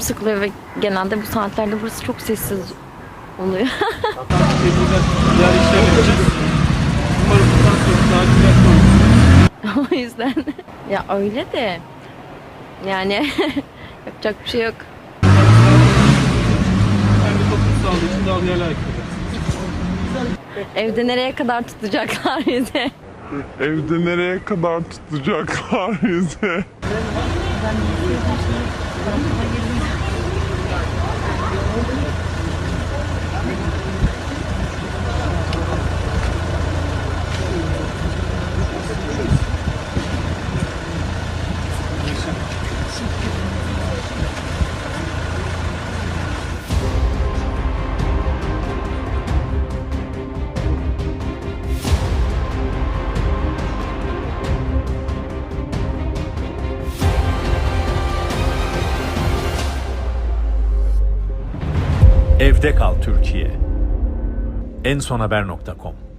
canım sıkılıyor ve genelde bu saatlerde burası çok sessiz oluyor. O yüzden ya öyle de yani yapacak bir şey yok. Evde nereye kadar tutacaklar bizi? Evde nereye kadar tutacaklar bizi? Evde kal Türkiye. En son haber.com